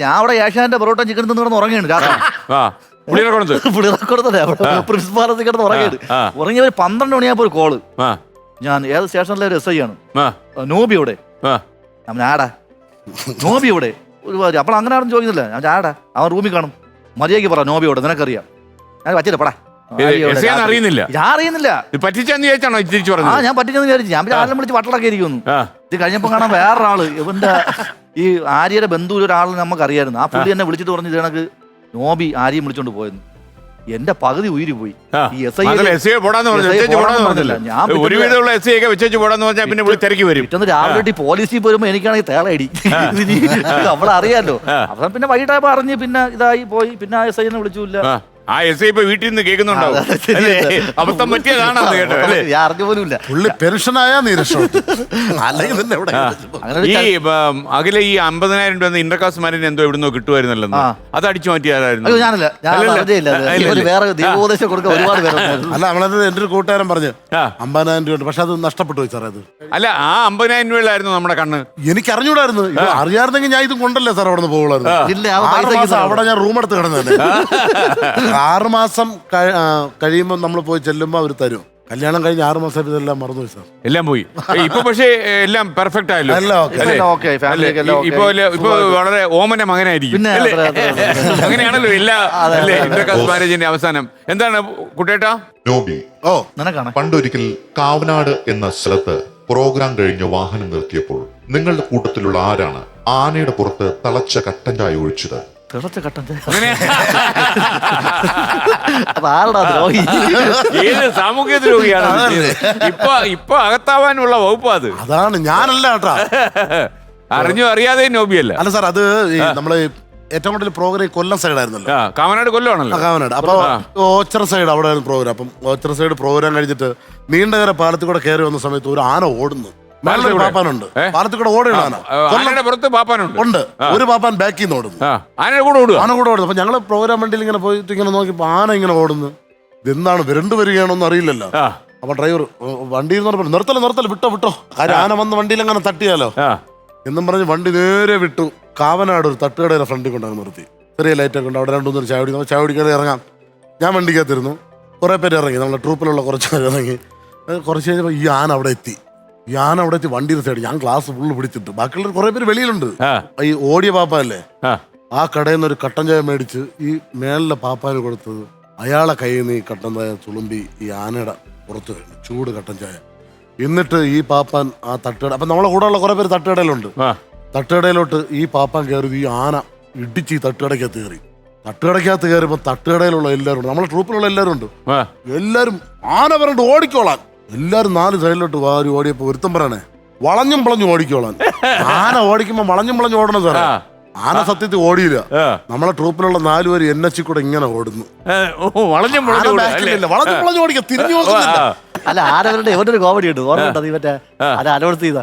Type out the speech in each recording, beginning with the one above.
ഞാൻ അവിടെ ഏഷ്യാന്റെ പൊറോട്ട ചിക്കൻ തിന്ന് കിടന്ന് ഉറങ്ങിയാണ് രാത്രി ആ. പുള്ളിറക്കൊടുത്തല്ലേ പ്രിൻസിപ്പാലത്തിൽ കിടന്ന്. ഉറങ്ങിയ ഒരു പന്ത്രണ്ട് മണിയാപ്പോ ഒരു കോൾ ആ. ഞാൻ ഏത് സ്റ്റേഷനിലെ ഒരു എസ് ഐ ആണ്. ആ. ആ, നോബി ഇവിടെ ആ. അവൻ ആടാ. നോബി ഇവിടെ ഒരു. അപ്പോൾ അങ്ങനെ ആരും ചോദിക്കുന്നില്ല. ഞാൻ ആടാ അവൻ റൂമിൽ കാണും. മര്യാദയ്ക്ക് പറ നോബി ഇവിടെ നിനക്കറിയാം. ഞാൻ പറ്റില്ല പടാ. ഇത് എസ് ഐ ആണെന്ന് അറിയുന്നില്ല? ഞാൻ അറിയുന്നില്ല. ഇത് പറ്റിച്ചെന്ന് ചോദിച്ചാണോ തിരിച്ചു ആ പറഞ്ഞത്? ഞാൻ വിചാരിച്ചു. ഞാൻ പിന്നെ ആരെല്ലാം വിളിച്ച് വട്ടളൊക്കെ ഇരിക്കുന്നു ആ. ഇത് കഴിഞ്ഞപ്പോ കാണാൻ വേറൊരാൾ. ഇവന്റെ ഈ ആര്യയുടെ ബന്ധുവിൽ ഒരാൾ നമുക്ക് അറിയായിരുന്നു ആ പുള്ളി എന്നെ വിളിച്ചിട്ട് പറഞ്ഞു ഇത് നോബി ആര്യയും വിളിച്ചോണ്ട് പോയെന്ന്. എന്റെ പകുതി ഉയരി പോയി. ഈ എസ് ഐ. ഞാൻ പിന്നെ- ഒരുവിധമുള്ള എസ് ഐ ഒക്കെ വെച്ചേച്ച് പോടാന്ന് പറഞ്ഞാൽ പിന്നെ തിരക്കി വരും. പിറ്റേന്ന് രാവിലെ പോലീസിൽ വരുമ്പോ എനിക്കാണെങ്കിൽ തേളയടി. നമ്മളറിയാലോ അവസാനം പിന്നെ വൈകിട്ടായപ്പോ അറിഞ്ഞ് പിന്നെ ഇതായി പോയി. പിന്നെ എസ് എസ് എന്നെ വിളിച്ചില്ല ആ. എസ് ഐ ഇപ്പൊ വീട്ടിൽ നിന്ന് കേൾക്കുന്നുണ്ടാവും. ആ, അതെ, ശരി, അല്ലേ? അബദ്ധം പറ്റിയതാണെന്ന് കേട്ടോ അല്ലേ? ഞാൻ അറിഞ്ഞ പോലും ഇല്ല. പുള്ളി പെൻഷനായാ നീ അല്ലെങ്കിൽ തന്നെ എവിടെ അങ്ങനെ ഒരു ഈ ഉം, അഖില ഈ അമ്പതിനായിരം രൂപ ഇന്റർകാസ്റ്റ് മാരിന് എന്തോ എവിടുന്നോ കിട്ടുമായിരുന്നല്ലോ ആ. അത് അടിച്ചു മാറ്റിയാരായിരുന്നു. അയ്യോ ഞാനല്ല. ഞാൻ അല്ലല്ല. അറിഞ്ഞില്ല അത്. അല്ലല്ല. ഇവർ വേറെ ദൈവോപദേശം കൊടുക്കാൻ ഒരുപാട് പേരുണ്ടായിരുന്നു അല്ല നമ്മളത് എന്റെ ഒരു കൂട്ടുകാരൻ പറഞ്ഞു. ആ. അമ്പതിനായിരം രൂപ പക്ഷെ അത് നഷ്ടപ്പെട്ടു പോയി സാറേ അത്. അല്ല ആ അമ്പതിനായിരം രൂപയിലായിരുന്നു നമ്മുടെ കണ്ണ്. എനിക്ക് അറിഞ്ഞൂടായിരുന്നു ഇത് അറിയാറുന്നെങ്കിൽ ഞാൻ ഇത് കൊണ്ടല്ലേ സാർ അവിടെ നിന്ന് പോകുള്ളായിരുന്നു ഇല്ല ആ പൈസയ്ക്ക് പൈസ അവിടെ ഞാൻ റൂം എടുത്ത് കിടന്നതല്ലേ മാസം കഴി- ആ, കഴിയുമ്പോൾ നമ്മൾ പോയി ചെല്ലുമ്പോൾ അവർ തരും. കല്യാണം കഴിഞ്ഞ് ആറു മാസം ഇതെല്ലാം മറന്നുപോയി സാർ. എല്ലാം പോയി. ഇപ്പൊ പക്ഷേ എല്ലാം പെർഫെക്റ്റ് ആയല്ലോ. ഇപ്പൊ ഇപ്പൊ വളരെ ഓമന മകനായിരിക്കും. അങ്ങനെയാണല്ലോ എല്ലാ മാരേജിന്റെ അവസാനം. എന്താണ് കുട്ടേട്ടാ? നോബി. ഓ. നിനക്കാണ്? പണ്ടൊരിക്കൽ കാവനാട് എന്ന സ്ഥലത്ത് പ്രോഗ്രാം കഴിഞ്ഞ് വാഹനം നിർത്തിയപ്പോൾ നിങ്ങളുടെ കൂട്ടത്തിലുള്ള ആരാണ് ആനയുടെ പുറത്ത് തളച്ച കട്ടൻ ചായ ഒഴിച്ചത്? തിളച്ച കട്ടൻ ചായ. അങ്ങനെ? അത് ആരടാ ദ്രോഹി? ഏത് സാമൂഹ്യ ദ്രോഹിയാണ് ചെയ്തത്? ഇപ്പൊ ഇപ്പൊ അകത്താവാനുള്ള വകുപ്പാ അത്. അതാണ് ഞാനല്ല കേട്ടാ. അറിഞ്ഞോ അറിയാതെ നോബിയല്ല. അല്ല സാർ അത് ഈ നമ്മൾ ഏറ്റവും കൂടുതൽ പ്രോഗ്രാം ഈ കൊല്ലം സൈഡായിരുന്നല്ലോ. ആ കാമനാട് കൊല്ലമാണല്ലോ. കാവനാട് അപ്പൊ ഓച്ചറ സൈഡ് അവിടെ ആയിരുന്നു പ്രോഗ്രാം. അപ്പം ഓച്ചറ സൈഡ് പ്രോഗ്രാം കഴിഞ്ഞിട്ട് നീണ്ടകര പാലത്തിൽ കൂടെ കയറി വന്ന സമയത്ത് ഒരു ആന ഓടുന്നു. മേളിലൊരു പാപ്പാനുണ്ട്. ഏ? പാലത്തിൽ കൂടെ ഓടുകയാണ് ആനയുടെ പുറത്ത് പാപ്പാനുണ്ട്. ഉണ്ട്. ഒരു പാപ്പാൻ ബാക്കിൽ നിന്ന് ഓടുന്നു. ആ ആനയുടെ കൂടെ ഓടുക? ആന കൂടെ ഓടുന്നു. അപ്പൊ ഞങ്ങൾ പ്രോഗ്രാം വണ്ടിയിൽ ഇങ്ങനെ പോയിട്ട് ഇങ്ങനെ നോക്കിയപ്പോ ആന ഇങ്ങനെ ഓടുന്നു. ഇതെന്താണ് വിരണ്ടു വരികയാണോന്ന് അറിയില്ലല്ലോ. ആ. അപ്പൊ ഡ്രൈവർ വണ്ടി നിന്ന് പറഞ്ഞു നിർത്തല നിർത്തല വിട്ടോ വിട്ടോ. കാര്യം ആന വന്ന് വണ്ടിയിൽ അങ്ങനെ തട്ടിയാലോ? ആ. എന്നും പറഞ്ഞ് വണ്ടി നേരെ വിട്ടു. കാവനാട് ഒരു തട്ടുകടയുടെ ഫ്രണ്ടിൽ കൊണ്ടു നിർത്തി. ചെറിയ ലൈറ്റൊക്കെ ഉണ്ട്. അവിടെ രണ്ടു മൂന്ന് ചായ കുടിക്കാം. ചായ കുടിക്കാതെ ഇറങ്ങാം. ഞാൻ വണ്ടിക്കകത്തിരുന്നു. കുറേ പേര് ഇറങ്ങി. നമ്മുടെ ട്രൂപ്പിലുള്ള കുറച്ച് പേര് ഇറങ്ങി. അത് കുറച്ച് കഴിഞ്ഞപ്പോൾ ഈ ആന അവിടെ എത്തി. ആന അവിടെ വെച്ച് വണ്ടി സൈഡ് ഞാൻ ഗ്ലാസ് ഫുള്ള് പിടിച്ചിട്ട്. ബാക്കിയുള്ള കുറെ പേര് വെളിയിലുണ്ട്. ഈ ഓടിയ പാപ്പ അല്ലേ ആ കടയിൽ നിന്ന് ഒരു കട്ടൻ ചായ മേടിച്ച് ഈ മേളിലെ പാപ്പാന് കൊടുത്തത് അയാളെ കയ്യിൽ നിന്ന് ഈ കട്ടൻ ചായ തുളുമ്പി ഈ ആനയുടെ പുറത്ത് വരുന്നു ചൂട് കട്ടൻ ചായ. എന്നിട്ട് ഈ പാപ്പാൻ ആ തട്ടുകട അപ്പൊ നമ്മളെ കൂടെ ഉള്ള കുറെ പേര് തട്ടുകടയിലുണ്ട്. തട്ടുകടയിലോട്ട് ഈ പാപ്പാൻ കയറി ഈ ആന ഇടിച്ച് ഈ തട്ടുകടയ്ക്കകത്ത് കയറി. തട്ടുകടയ്ക്കകത്ത് കയറിയപ്പോ തട്ടുകടയിലുള്ള എല്ലാവരും ഉണ്ട് നമ്മളെ ട്രൂപ്പിലുള്ള എല്ലാവരും ഉണ്ട് എല്ലാരും എല്ലാവരും ആന പറഞ്ഞിട്ട് ഓടിക്കോളാൻ. എല്ലാവരും നാല് സൈഡിലോട്ട് വാരി ഓടിയപ്പോ ഒരുത്തം പറയണേ വളഞ്ഞും പളഞ്ഞും ഓടിക്കോളാൻ. ആന ഓടിക്കുമ്പോ വളഞ്ഞും പളഞ്ഞു ഓടണം സാറേ. ആന സത്യത്തിൽ ഓടിയില്ല. നമ്മളെ ട്രൂപ്പിലുള്ള നാലുപേര് എൻ എച്ച് കൂടെ ഇങ്ങനെ ഓടുന്നു. ഓ വളഞ്ഞും വളഞ്ഞും? വളഞ്ഞും വളഞ്ഞും ഓടിക്കുക തിരിഞ്ഞു നോക്കുന്നില്ല. അല്ല ആരവരുടെ എവിടെ ഒരു കോമഡി ഉണ്ട് ഓർമ്മ മറ്റേ? അത് അനൗൺസ് ചെയ്ത.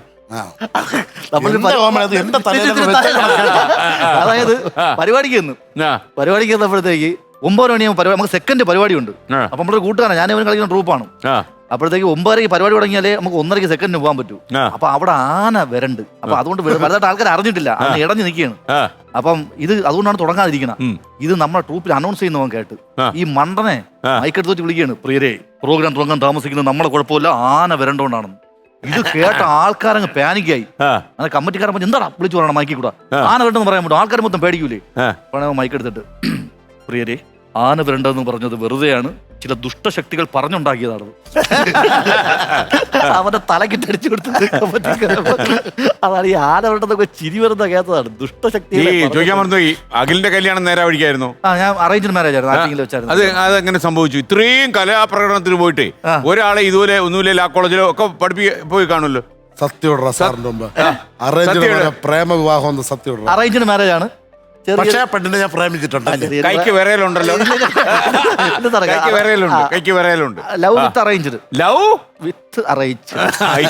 അതായത് പരിപാടിക്ക് നിന്ന് ആ, പരിപാടിക്ക് വന്നപ്പോഴത്തേക്ക് ഒമ്പത് മണിയാകുമ്പോൾ പരിപാടി നമുക്ക് സെക്കൻഡ് പരിപാടിയുണ്ട്. ആ. അപ്പൊ നമ്മുടെ കൂട്ടുകാരാണ് ഞാൻ ഇവൻ കളിക്കുന്ന ട്രൂപ്പാണ് ആ, അപ്പോഴത്തേക്ക് ഒമ്പതരയ്ക്ക് പരിപാടി തുടങ്ങിയാലേ നമുക്ക് ഒന്നരയ്ക്ക് സെക്കൻഡിന് പോകാൻ പറ്റൂ. ആ. അപ്പൊ അവിടെ ആന വരണ്ട്. അപ്പൊ അതുകൊണ്ട് വെ- വലുതായിട്ട് ആൾക്കാർ അറിഞ്ഞിട്ടില്ല. അന്ന് ഇടഞ്ഞു നിൽക്കുകയാണ്. ആ, അപ്പം ഇത് അതുകൊണ്ടാണ് തുടങ്ങാതിരിക്കണം. ഉം. ഇത് നമ്മുടെ ട്രൂപ്പിൽ അനൗൺസ് ചെയ്യുന്നവൻ കേട്ട്. ആ. ഈ മണ്ടനെ ആ. മൈക്കെടുത്ത് വെച്ച് വിളിക്കുകയാണ്. പ്രിയരെ പ്രോഗ്രാം തുടങ്ങാൻ താമസിക്കുന്നത് നമ്മളെ കുഴപ്പമില്ല. ആന വരണ്ടോണ്ടാണെന്ന്. ഇത് കേട്ട ആൾക്കാരങ്ങ് പാനിക്കായി. ആ, അങ്ങനെ കമ്മിറ്റിക്കാരൻ പറഞ്ഞു എന്താടാ വിളിച്ചു പറയണം മൈക്കിൽ കൂടെ. ആ. ആന വരണ്ടെന്ന് പറയാൻ പറ്റും. ആൾക്കാർ മൊത്തം പേടിക്കൂലേ? ആ. പണ മൈക്ക് എടുത്തിട്ട് പ്രിയരെ ആന വരണ്ടെന്ന് പറഞ്ഞത് വെറുതെയാണ്. ചില ദുഷ്ടശക്തികൾ പറഞ്ഞുണ്ടാക്കിയതാണത്. അവന്റെ തലക്കിട്ടടിച്ചു കൊടുത്തത് കമ്മിറ്റിക്കാരൻ. അതാണ് ഈ ആന വരണ്ടെന്നൊക്കെ ചിരി വരുന്ന കേട്ടതാണ് ഈ ദുഷ്ടശക്തികളെ ചോദിക്കാൻ പറഞ്ഞു. മറന്നു ഈ അഖിലിന്റെ കല്യാണം നേരെ വഴിക്കായിരുന്നു ആ ഞാൻ അറേഞ്ച്ഡ് മാരേജ് ആയിരുന്നു ആറ്റിങ്ങിൽ വെച്ചായിരുന്നു. അത് അതെങ്ങനെ സംഭവിച്ചു? ഇത്രയും കലാപ്രകടനത്തിന് പോയിട്ട് ഒരാളെ ഇതുപോലെ ഒന്നുമില്ല ലാ കോളേജിലോ ഒക്കെ പഠിപ്പി പോയി കാണുമല്ലോ? സത്യോടറ സാറിന്റെ മുമ്പ്. അറേഞ്ച് സത്യോടെ. പ്രേമ വിവാഹം സത്യോടറ അറേഞ്ച്ഡ് മാരേജ് ആണ് പക്ഷേ ആ പെണ്ണിനെ ഞാൻ പ്രേമിച്ചിട്ടുണ്ട്. കൈക്ക് വിറയലുണ്ടല്ലോ കൈക്ക് വിറയലുണ്ട് കൈക്ക് വിറയലുണ്ട് love with arranged love? With arrange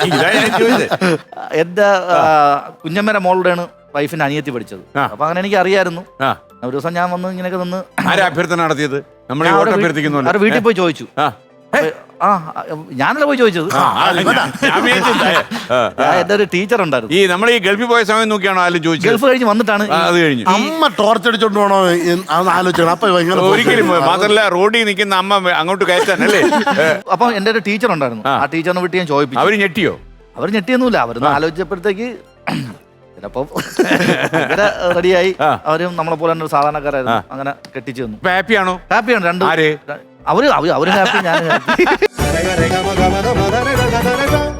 ഇതാ ഞാൻ ചോദിച്ചത്. എന്റെ കുഞ്ഞമ്മേരെ മോളുടെയാണ് വൈഫിന്റെ അനിയത്തി പഠിച്ചത്. അപ്പൊ അങ്ങനെ എനിക്ക് അറിയായിരുന്നു. ഒരു ദിവസം ഞാൻ വന്ന് ഇങ്ങനെയൊക്കെ നിന്ന് ആരാ അഭ്യർത്ഥന നടത്തിയത്? അവരുടെ അഭ്യർത്ഥിക്കുന്നു വീട്ടിൽ പോയി ചോദിച്ചു. ആ ഞാനല്ല പോയി ചോദിച്ചത്. എന്റെ ഒരു ടീച്ചർ ഉണ്ടായിരുന്നു. ഈ നമ്മൾ ഈ ഗൾഫിൽ പോയ സമയം നോക്കിയാണോ ആലും ചോദിച്ചത്? ഗൾഫ് കഴിഞ്ഞ് വന്നിട്ടാണ് ആ, അത് കഴിഞ്ഞു. അമ്മ ടോർച്ച് അടിച്ചോണ്ട് പോണോ ആലോചിക്കണം. അപ്പൊ ഒരിക്കലും മാത്രല്ല റോഡിൽ നിൽക്കുന്ന അമ്മ അങ്ങോട്ട് കയറ്റാൻ അല്ലേ അപ്പം എന്റെ ഒരു ടീച്ചർ ഉണ്ടായിരുന്നു. ആ. ടീച്ചറിനെ വിട്ട് ഞാൻ ചോദിപ്പിച്ചു. അവർ ഞെട്ടിയോ? അവർ ഞെട്ടിയൊന്നുമില്ല. അവരൊന്ന് ആലോചിച്ചപ്പോഴത്തേക്ക് ചിലപ്പോ റെഡിയായി അവരും നമ്മളെ പോലെ തന്നെ ഒരു സാധാരണക്കാരായിരുന്നു. അങ്ങനെ കെട്ടിച്ചു തന്നു. ഹാപ്പിയാണോ? ഹാപ്പിയാണ് രണ്ട് ആര്? അവർ അവർ ഹാപ്പി ഞാൻ ഹാപ്പി.